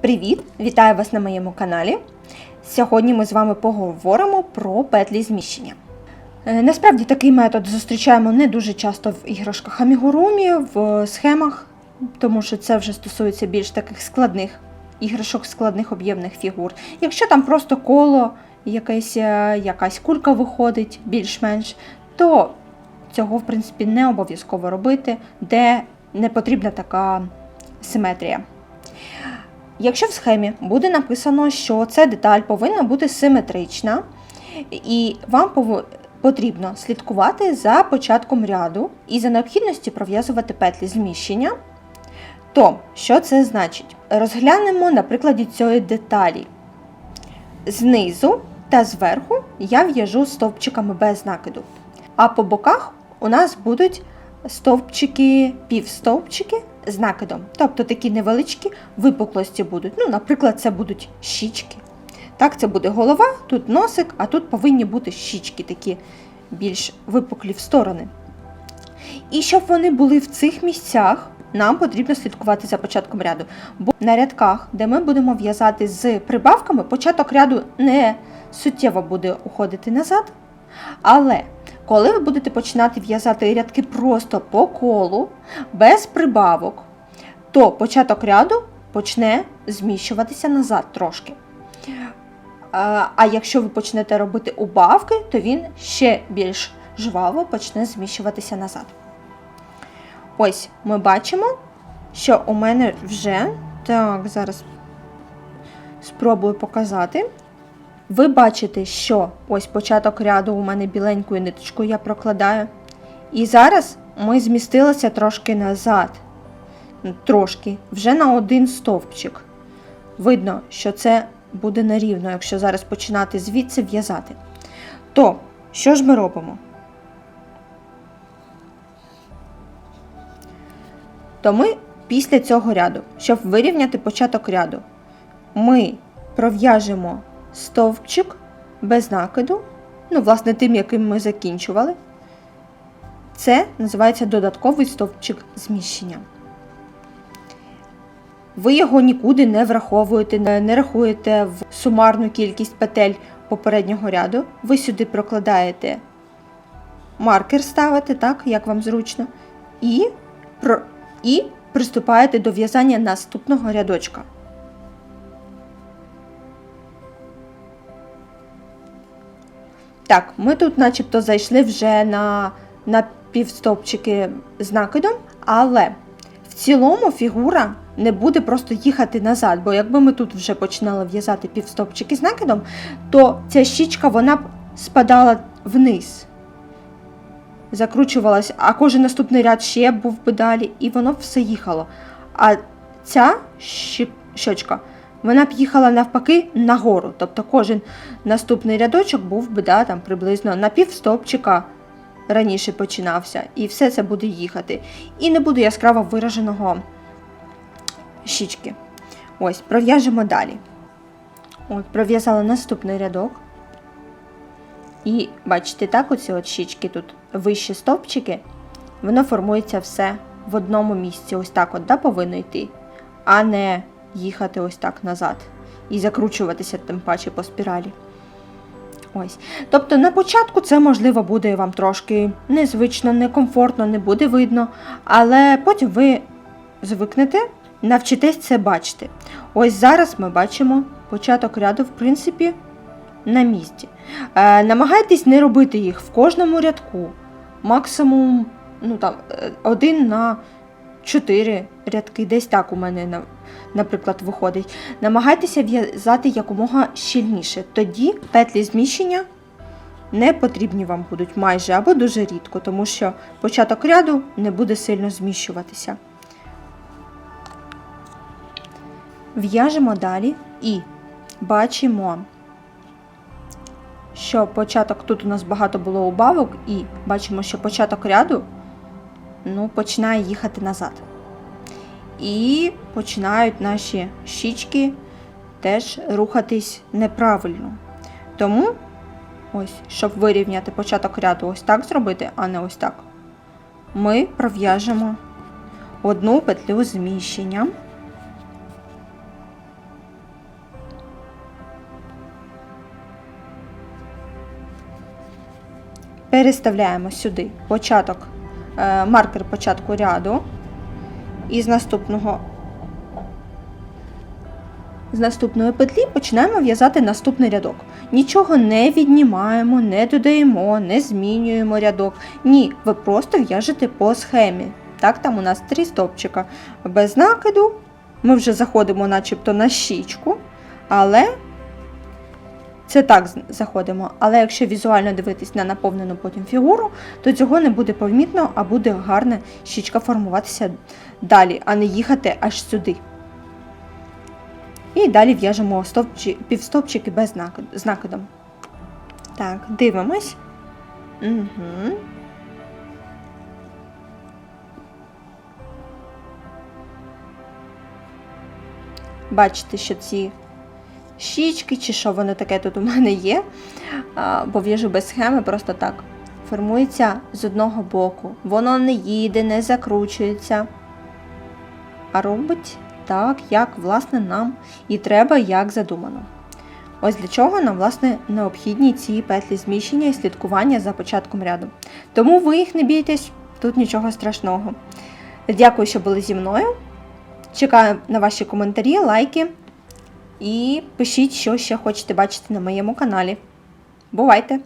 Привіт! Вітаю вас на моєму каналі. Сьогодні ми з вами поговоримо про петлі зміщення. Е, Насправді такий метод зустрічаємо не дуже часто в іграшках амігурумі, в схемах, тому що це вже стосується більш таких складних іграшок, складних об'ємних фігур. Якщо там просто коло, якась, е, якась кулька виходить більш-менш, то цього в принципі не обов'язково робити, де не потрібна така симетрія. Якщо в схемі буде написано, що ця деталь повинна бути симетрична, і вам потрібно слідкувати за початком ряду і за необхідності пров'язувати петлі зміщення, то що це значить? Розглянемо на прикладі цієї деталі. Знизу та зверху я в'яжу стовпчиками без накиду, а по боках у нас будуть стовпчики, півстовпчики з накидом. Тобто такі невеличкі випуклості будуть. Ну, наприклад, це будуть щічки. Так, це буде голова, тут носик, а тут повинні бути щічки такі більш випуклі в сторони. І щоб вони були в цих місцях, нам потрібно слідкувати за початком ряду. Бо на рядках, де ми будемо в'язати з прибавками, початок ряду не суттєво буде уходити назад. Але коли ви будете починати в'язати рядки просто по колу, без прибавок, то початок ряду почне зміщуватися назад трошки. А якщо ви почнете робити убавки, то він ще більш жваво почне зміщуватися назад. Ось ми бачимо, що у мене вже. Так, зараз спробую показати. Ви бачите, що ось початок ряду у мене біленькою ниточкою я прокладаю. І зараз ми змістилися трошки назад. Трошки, вже на один стовпчик. Видно, що це буде нерівно, якщо зараз починати звідси в'язати. То, що ж ми робимо? То ми після цього ряду, щоб вирівняти початок ряду, ми пров'яжемо стовпчик без накиду, ну, власне, тим, яким ми закінчували. Це називається додатковий стовпчик зміщення. Ви його нікуди не враховуєте, не рахуєте в сумарну кількість петель попереднього ряду. Ви сюди прокладаєте маркер ставите, так, як вам зручно, і, і приступаєте до в'язання наступного рядочка. Так, ми тут начебто зайшли вже на, на півстовпчики з накидом, але в цілому фігура не буде просто їхати назад, бо якби ми тут вже починали в'язати півстовпчики з накидом, то ця щічка вона б спадала вниз. Закручувалась, а кожен наступний ряд ще був би далі, і воно все їхало. А ця щі- щочка, вона б їхала навпаки нагору. Тобто кожен наступний рядочок був би да, там, приблизно на пів стовпчика раніше починався. І все це буде їхати. І не буде яскраво вираженого щічки. Ось, пров'яжемо далі. От, пров'язала наступний рядок. І бачите, так, оці от щічки тут вищі стовпчики, воно формується все в одному місці. Ось так от, да, повинно йти, а не їхати ось так назад і закручуватися тим паче по спіралі. Ось. Тобто на початку це можливо буде вам трошки незвично, некомфортно, не буде видно, але потім ви звикнете, навчитесь це бачити. Ось зараз ми бачимо початок ряду, в принципі, на місці. Е, намагайтесь не робити їх в кожному рядку. Максимум ну, там, е, один на чотири рядки, десь так у мене, наприклад, виходить. Намагайтеся в'язати якомога щільніше. Тоді петлі зміщення не потрібні вам будуть майже або дуже рідко, тому що початок ряду не буде сильно зміщуватися. В'яжемо далі і бачимо, що початок тут у нас багато було убавок, і бачимо, що початок ряду ну, починає їхати назад. І починають наші щічки теж рухатись неправильно. Тому, ось, щоб вирівняти початок ряду, ось так зробити, а не ось так, ми пров'яжемо одну петлю зміщення. Переставляємо сюди початок маркер початку ряду. І з наступного з наступної петлі починаємо в'язати наступний рядок. Нічого не віднімаємо, не додаємо, не змінюємо рядок. Ні, ви просто в'яжете по схемі. Так, там у нас три стопчика без накиду. Ми вже заходимо начебто на щічку, але це так заходимо. Але якщо візуально дивитись на наповнену потім фігуру, то цього не буде помітно, а буде гарна щічка формуватися далі, а не їхати аж сюди. І далі в'яжемо стовпчі, півстовпчики без накидом. Так, дивимось. Угу. Бачите, що ці щічки, чи що воно таке тут у мене є, бо в'яжу без схеми, просто так. Формується з одного боку. Воно не їде, не закручується, а робить так, як власне нам і треба, як задумано. Ось для чого нам власне необхідні ці петлі зміщення і слідкування за початком ряду. Тому ви їх не бійтесь, тут нічого страшного. Дякую, що були зі мною. Чекаю на ваші коментарі, лайки і пишіть, що ще хочете бачити на моєму каналі. Бувайте!